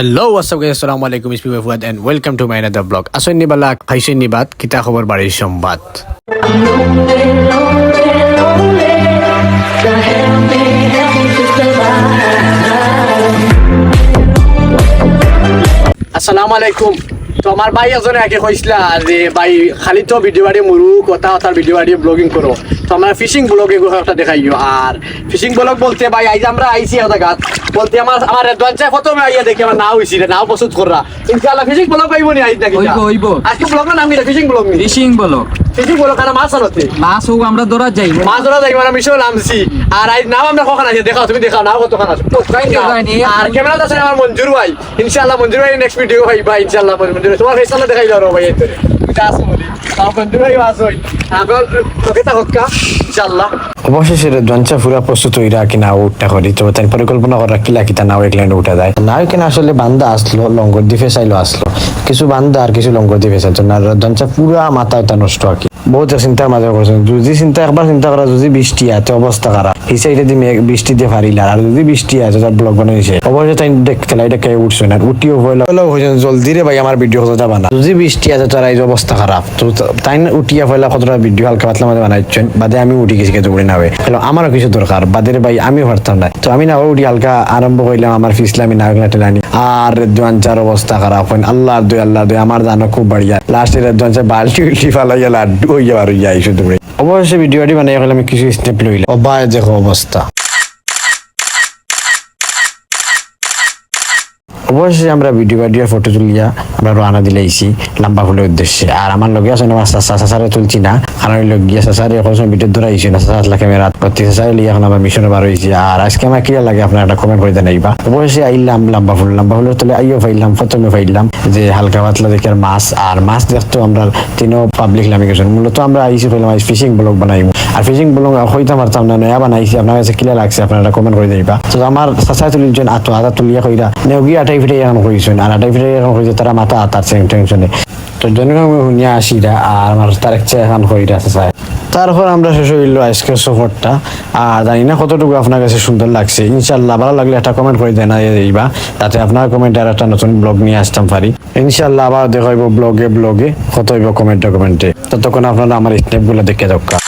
Hello' WhatsApp আসসালামু আলাইকুম ইসমি Fuad and welcome to my another vlog আসন্নি বালা, খাইছেন বাদ কিতা খবর বাড়ির সংবাদ? আসসালামু আলাইকুম। তো আমার ভাই এজনে আগে কইছিলা যে ভাই খালি তো ভিডিও বাড়ি মুরু কথা কথার ভিডিও বাড়ি ব্লগিং করো তো আমরা ফিশিং ব্লগ এগুলো একটা দেখাইও। আর ফিশিং ব্লগ বলতে ভাই আইজ আমরা আইছি গাত বলতে আমার আমার প্রথমে আইয়া দেখে আমার নাও হইছি নাও প্রস্তুত করা ইনশাআল্লাহ ফিশিং ব্লগ পাইব নি আইজ নাকি হইব, হইব। আজকে ব্লগ নাম কি ফিশিং ব্লগ নি? ফিশিং বলো ফিশিং ব্লগ কারণ মাছ আনতে। মাছ হোক আমরা ধরা যাই। মাছ ধরা যাই মানে মিশো নামছি আর আইজ নাও আমরা কখন আছে দেখাও তুমি দেখাও নাও কত আছে। আর ক্যামেরা আছে আমার মঞ্জুর ভাই। ইনশাআল্লাহ মঞ্জুর ভাই নেক্সট ভিডিও ভাই ভাই ইনশাআল্লাহ মঞ্জুর তোমার ভাই অবশেষে প্রস্তুত করি। তাই পরিকল্পনা করা কিলা এক যায়। কিনা আসলে বান্দা আসলো, লঙ্গর ফেসাইলো আসলো। কিছু বান্দা আর কিছু লঙ্গর দিয়ে ফেসাইতো না। জঞ্চা পুরা মাথা নষ্ট আর কি বহুত চিন্তার মাঝে করছেন যদি চিন্তা একবার চিন্তা করা যদি বৃষ্টি আছে অবস্থা খারাপ বৃষ্টি দিয়ে যদি বৃষ্টি আছে তার ব্লগ তাই কে না হইল হইল ভাই কথা যদি বৃষ্টি আছে তো তাই হালকা পাতলা মাঝে বানাইছেন বাদে আমি উঠি গেছি কেটে উড়ে নাবে হলো কিছু দরকার বাদের ভাই, আমি পারতাম না তো, আমি না উঠি হালকা আরম্ভ করলাম আমার ফিসলামি না টেলানি আর রেদওয়ানচার অবস্থা খারাপ হয় আল্লাহ দুই আল্লাহ দুই আমার জানো খুব বাড়িয়া লাস্টে রেদওয়ানচার বালতি উল্টি ফালাইয়া লাড্ডু। হইয়া বার হইয়া এই শুধু অবশ্যই ভিডিওটি বানাই গেলে আমি কিছু স্টেপ লইলাম। ও ভাই দেখো অবস্থা। অবশ্যই আমরা ভিডিও ভিডিও ফটো তুলিয়া আমরা রওনা দিলাইছি লম্বা ফুলের উদ্দেশ্যে। আর আমার লগে আছে চাচা তুলছি না। ওই লগ গিয়া চাচারে এখন ভিডিও ধরাইছি না চাচা আসলা ক্যামেরা প্রতি চাচারে লিয়ে এখন আমার মিশনে বার হয়েছি আর আজকে আমার কি লাগে আপনার একটা কমেন্ট করে দেনাইবা অবশ্যই আইলাম লম্বা ফুল, লম্বা ফুলের তুলে আইও ফাইলাম, প্রথমে ফাইলাম যে হালকা পাতলা দেখে মাছ। আর মাছ দেখতো আমরা তিনও পাবলিক নামিগেশন মূলত আমরা আইসি ফাইলাম ফিশিং ব্লগ বানাইব। আর ফিশিং ব্লগ হইতে পারতাম না, নয়া বানাইছি। আপনার কাছে কিলা লাগছে, আপনারা কমেন্ট করে দিবা তো আমার চাচা তুলিছেন আতো, আতা তুলিয়া কইরা নেওগি আটাই ফিরে এখন কইছেন। আর আটাই ফিরে এখন কইছে, তারা আতার টেনশনে তো জনগণ শুনিয়া আসিরা আর আমার তার এখন কইরা চাচা তারপর আমরা শেষ হইল আজকের সফরটা, আর জানি না কতটুকু আপনার কাছে সুন্দর লাগছে। ইনশাল্লাহ ভালো লাগলে একটা কমেন্ট করে দেন এইবা। তাতে আপনার কমেন্ট আর একটা নতুন ব্লগ নিয়ে আসতাম পারি ইনশাল্লাহ আবার দেখাইব ব্লগে ব্লগে কত হইব কমেন্টে কমেন্টে ততক্ষণ আপনারা আমার স্টেপগুলো দেখে দরকার